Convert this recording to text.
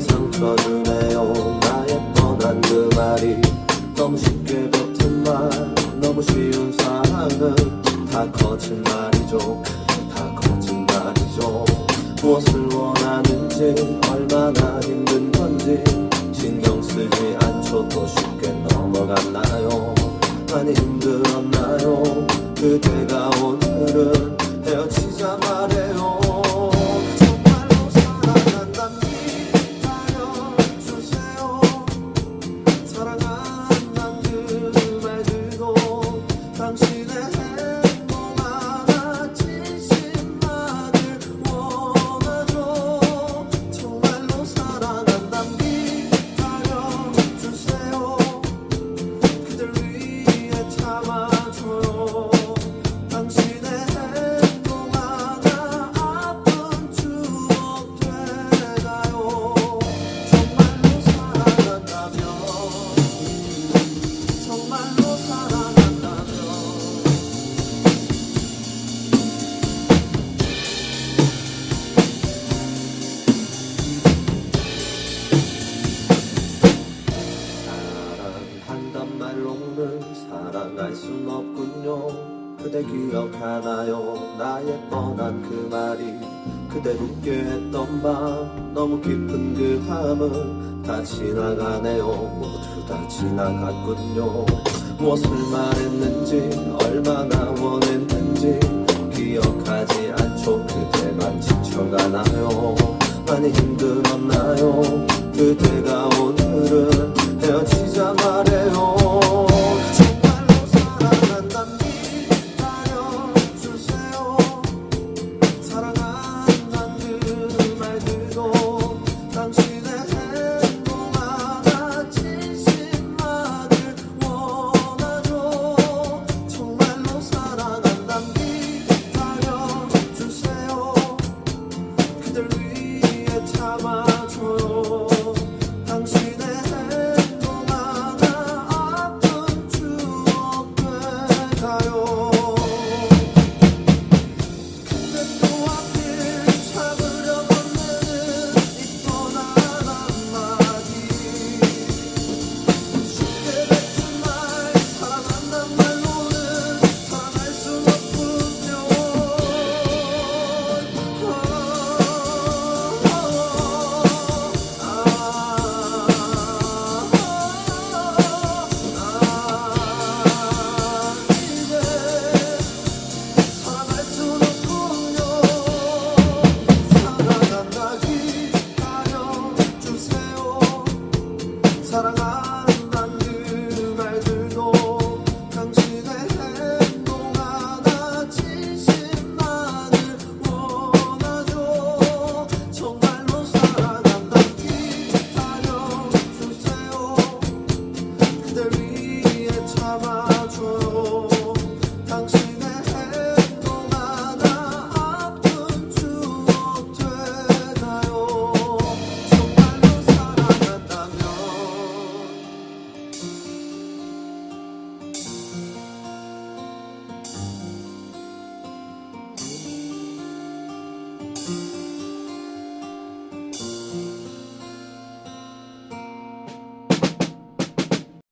들어주네요. 나의 뻔한 그 말이 너무 쉽게 붙은 말 너무 쉬운 사랑은 다 거짓말이죠. 다 거짓말이죠. 무엇을 원하는지 얼마나 힘든 건지 신경 쓰지 않죠 또 쉽게 넘어갔나요? 많이 힘들었나요? 그대가 오늘은 헤어지자 말해요 사랑한단 말로는 사랑할 순 없군요. 그대 기억하나요? 나의 뻔한 그 말이 그대 웃게 했던 밤 너무 깊은 그 밤은 다 지나가네요. 모두 다 지나갔군요. 무엇을 말했는지 얼마나 원했는지 기억하지 않죠. 그대만 지쳐가나요? 많이 힘들었나요? 그대가 오늘은 헤어지자 말해 가요 사랑한다는 그 말들도 당신의 행동 하나 진심만을 원하죠. 정말로 사랑한다. 기다려주세요. 그댈 위해 참아